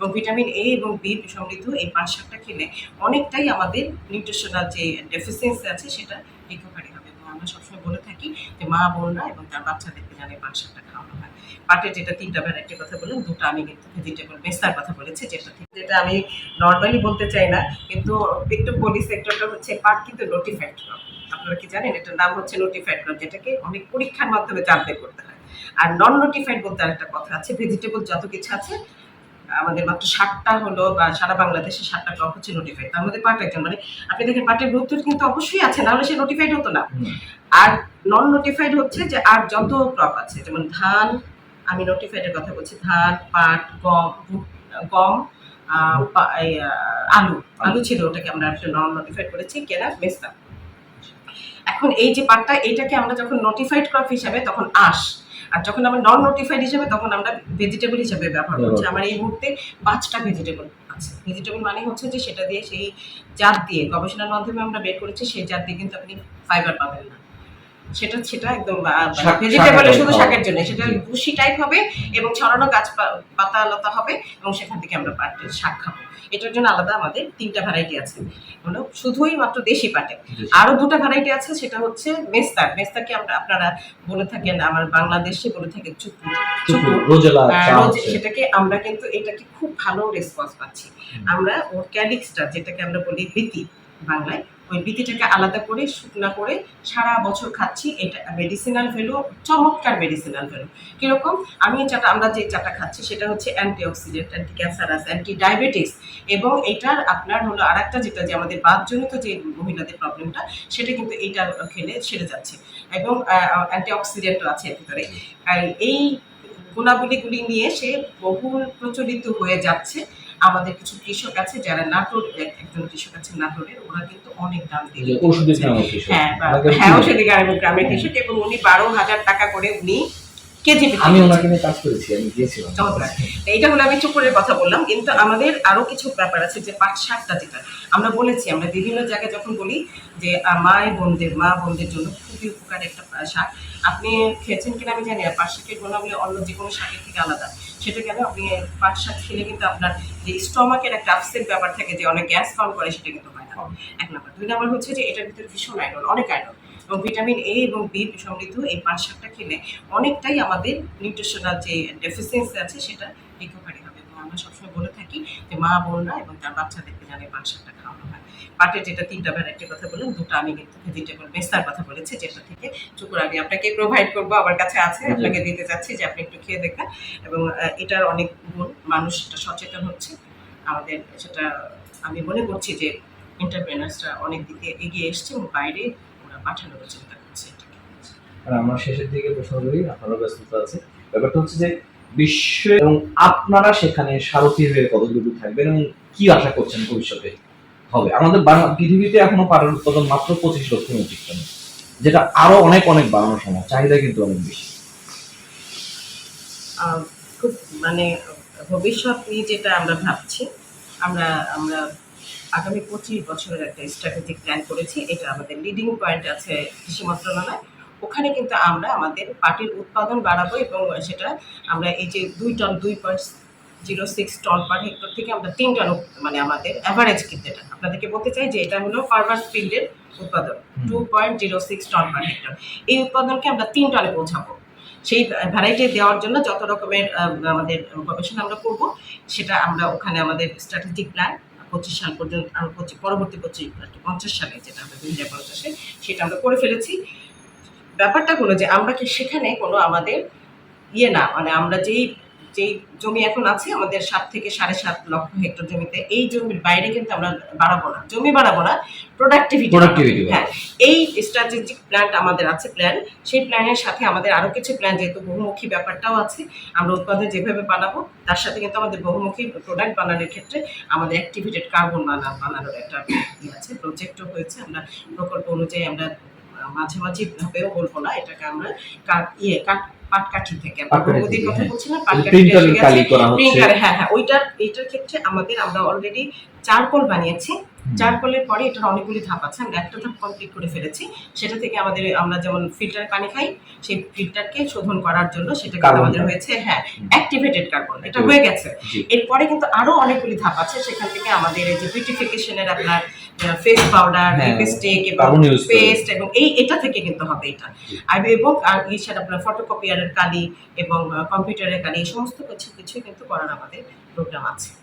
এবং vitamin A এবং B সমৃদ্ধ এই পাট শাকটা খেলে অনেকটাই আমাদের নিউট্রিশনাল যে ডেফিসিয়েন্সি আছে সেটা রিকভারি হবে। এবং আমরা সবসময় বলে থাকি যে মা, বোনরা এবং তার বাচ্চাদেরকে জানে পাট শাকটা খাওয়ানো হয়। পাটের যেটা তিনটা ভ্যারাইটির কথা বললাম, দুটো আমি কিন্তু ভেজিটেবল মেস্তার কথা বলেছি, যেটা যেটা আমি নর্মালি বলতে চাই না, কিন্তু একটু বলি সেক্টরটা হচ্ছে পাট কিন্তু নোটিফাইড ক্রপ আপনারা কি জানেন? এটার নাম হচ্ছে নোটিফাইড ক্রপ যেটাকে অনেক পরীক্ষার মাধ্যমে জানতে করতে হয়। আর নন নোটিফাইড বলতে আর একটা কথা আছে ভেজিটেবল যত কিছু আছে আমাদের মাত্র ষাটটা হলো বা সারা বাংলাদেশে ষাটটা ক্রপ হচ্ছে নোটিফাইড তার মধ্যে পাট একজন মানে আপনি দেখেন পাটের গুরুত্ব কিন্তু অবশ্যই আছে নাহলে সে নোটিফাইড হতো না। আর নন নোটিফাইড হচ্ছে যে আর যত ক্রপ আছে যেমন ধান আমি নোটিফাইডের কথা বলছি ধান পাট গম গম আলু। আলু ছিল ওটাকে আমরা নন নোটিফাইড করেছি কেনা মেস্তা এখন এই যে পাটটা এইটাকে আমরা যখন নোটিফাইড ক্রপ হিসাবে তখন আস আর যখন আমরা নন নোটিফাইড হিসাবে তখন আমরা ভেজিটেবল হিসাবে ব্যবহার করছি। আমার এই মুহূর্তে পাঁচটা ভেজিটেবল আছে। ভেজিটেবল মানে হচ্ছে যে সেটা দিয়ে সেই জাত দিয়ে গবেষণার মাধ্যমে আমরা বের করেছি সেই জাত দিয়ে কিন্তু আপনি ফাইবার পাবেন না। সেটা সেটা একদম শুধু শাকের জন্য সেটা। টাইপ হবে এবং ছড়ানো গাছ পাতা লতা হবে এবং সেখান থেকে আমরা পাটের শাক খাব। এটার জন্য আলাদা আমাদের তিনটা ভ্যারাইটি আছে। হলো শুধুই মাত্র দেশি পাটে আরও দুটো ভ্যারাইটি আছে সেটা হচ্ছে মেস্তার। মেস্তাকে আমরা আপনারা বলে থাকেন আমার বাংলাদেশে বলে থাকেন চুকু চুকু রোজেলা আহ, চা রোজ- আছে। সেটাকে আমরা কিন্তু এটাকে খুব ভালো রেসপন্স পাচ্ছি। আমরা ওর ক্যালিক্সটা যেটাকে আমরা বলি বিতি বাংলায় ওই বিতিটাকে আলাদা করে শুকনা করে সারা বছর খাচ্ছি, এটা মেডিসিনাল ভ্যালু চমৎকার মেডিসিনাল ভ্যালু কীরকম? আমি চাটা, আমরা যে চাটা খাচ্ছি, সেটা হচ্ছে antioxidant anti cancerous anti diabetes এবং এটার আপনার হলো আরেকটা যেটা যে আমাদের বাতজনিত যে মহিলাদের প্রবলেমটা সেটা কিন্তু এইটা খেলে সেরে যাচ্ছে এবং অ্যান্টি অক্সিডেন্টও আছে এর ভিতরে। এই গুণাবলীগুলি নিয়ে সে বহুল প্রচলিত হয়ে যাচ্ছে। আমাদের কিছু কৃষক আছে যারা নাটোর এক- একজন কৃষক আছে নাটোরের ওরা কিন্তু অনেক দাম দিয়ে। হ্যাঁ হ্যাঁ। ওষুধি গ্রামের গ্রামের কৃষক এবং উনি বারো হাজার টাকা করে উনি কেজি বিক্রি আমি কাজ করেছি আমি গিয়েছিলাম। চমৎকার। হলো আমি চুপুরের কথা বললাম কিন্তু আমাদের আরও কিছু ব্যাপার আছে যে পাট শাকটা যেটা। আমরা বলেছি আমরা বিভিন্ন জায়গায় যখন বলি যে মায়ের বোনদের মা বোনদের জন্য খুবই উপকার একটা শাক। আপনি খেয়েছেন কিনা আমি জানি না পাট শাকের গুণাবলী অন্য যে কোনো শাকের থেকে আলাদা। সেটা কেন? আপনি পাট শাক খেলে কিন্তু আপনার যে স্টমাকের একটা আপসেট ব্যাপার থাকে যে অনেক গ্যাস ফাউন্ড করে সেটা কিন্তু হয় না। এক নম্বর। দুই নম্বর হচ্ছে যে এটার ভিতরে ভীষণ আয়রন অনেক আয়রন এবং ভিটামিন এ এবং বি সমৃদ্ধ এই পাট শাকটা খেলে অনেকটাই আমাদের নিউট্রিশনাল যে ডেফিসিয়েন্সি আছে সেটা রিকভারি হবে। এবং আমরা সবসময় বলে থাকি যে মা বোনরা এবং তার বাচ্চাদেরকে জানে পাট শাকটা খাওয়ানো হয়। পাটের যেটা তিনটা ভ্যারাইটির কথা বললাম দুটো আমি কিন্তু ভেজিটেবল মেস্তার কথা বলেছি যেটা থেকে চুকুর আমি আপনাকে প্রোভাইড করব আমার কাছে আছে আপনাকে দিতে চাচ্ছি যে আপনি একটু খেয়ে দেখবেন এবং এটার অনেক গুণ মানুষ এটা সচেতন হচ্ছে। আমাদের সেটা আমি মনে করছি যে এন্টারপ্রেনার্সরা অনেক দিকে এগিয়ে এসছে এবং বাইরে ওরা পাঠানোর চিন্তা করছে এটাকে আর আমরা শেষের দিকে প্রশ্ন করি আপনারও ব্যস্ততা আছে। ব্যাপারটা হচ্ছে যে বিশ্ব এবং আপনারা সেখানে সারথি হয়ে কতটুকু থাকবেন এবং কি আশা করছেন ভবিষ্যতে হবে? আমাদের পৃথিবীতে এখনও পাটের উৎপাদন মাত্র পঁচিশ লক্ষ মেট্রিক টন যেটা আরও অনেক অনেক বাড়ানো সম্ভব। চাহিদা কিন্তু অনেক বেশি। খুব মানে ভবিষ্যৎ নিয়ে যেটা আমরা ভাবছি আমরা আমরা আগামী পঁচিশ বছরের একটা স্ট্র্যাটেজিক প্ল্যান করেছি। এটা আমাদের লিডিং পয়েন্ট আছে কৃষি মন্ত্রণালয়। ওখানে কিন্তু আমরা আমাদের পাটের উৎপাদন বাড়াবো এবং সেটা আমরা এই যে দুই টন দুই point zero six ton per hectare থেকে আমরা তিন টন মানে আমাদের অ্যাভারেজ কিন্তু এটা। আপনাদেরকে বলতে চাই যে এটা হলো ফার্মার্স ফিল্ডের উৎপাদন। Two point zero six ton per hectare এই উৎপাদনকে আমরা তিন টনে পৌঁছাবো। সেই ভ্যারাইটি দেওয়ার জন্য যত রকমের আমাদের গবেষণা আমরা করব সেটা আমরা ওখানে আমাদের স্ট্র্যাটেজিক প্ল্যান পঁচিশ সাল পর্যন্ত আরও পঁচিশ পরবর্তী পঁচিশ পঞ্চাশ সালে যেটা আমরা দুই হাজার পঞ্চাশে সেটা আমরা করে ফেলেছি। ব্যাপারটা হলো যে আমরা কি সেখানে কোনো আমাদের ইয়ে না মানে আমরা যেই যেই জমি এখন আছে আমাদের সাত থেকে সাড়ে সাত লক্ষ হেক্টর জমিতে এই জমির বাইরে কিন্তু আমরা বাড়াবো না। জমি বাড়াবো না প্রোডাক্টিভিটি হ্যাঁ এই স্ট্র্যাটেজিক প্ল্যানটা আমাদের আছে প্ল্যান সেই প্ল্যানের সাথে আমাদের আরও কিছু প্ল্যান যেহেতু বহুমুখী ব্যাপারটাও আছে আমরা উৎপাদন যেভাবে বানাবো তার সাথে কিন্তু আমাদের বহুমুখী প্রোডাক্ট বানানোর ক্ষেত্রে আমাদের অ্যাক্টিভেটেড কার্বন বানা বানানোর একটা আছে প্রজেক্টও হয়েছে। আমরা প্রকল্প অনুযায়ী আমরা আহ, মাঝামাঝি ভাবেও বলব না এটাকে আমরা কাঠ- ইয়ে কাঠ পাটকাঠি থেকে। থেকে, কথা হ্যাঁ। বলছি না পাটকাঠি হ্যাঁ হ্যাঁ ওইটার এইটার ক্ষেত্রে আমাদের আমরা অলরেডি চারকোল বানিয়েছি। চারকোলের পরে এটার অনেকগুলি ধাপ আছে আমরা একটা ধাপ কমপ্লিট করে ফেলেছি। সেটা থেকে আমাদের আমরা যেমন ফিল্টার পানি খাই সেই ফিল্টারকে শোধন করার জন্য সেটা কিন্তু আমাদের হয়েছে হ্যাঁ অ্যাক্টিভেটেড কার্বন এটা হয়ে গেছে। এরপরে কিন্তু আরও অনেকগুলি ধাপ আছে সেখান থেকে আমাদের এই যে বিউটিফিকেশনের আপনার ফেস পাউডার লিপস্টিক এবং। পেস্ট এবং এই এটা থেকে কিন্তু হবে এটা। আর এবং আর ইসার আপনার ফটোকপিয়ারের কালি এবং কম্পিউটারের কালি এই সমস্ত কিছু কিছু কিন্তু করার আমাদের প্রোগ্রাম আছে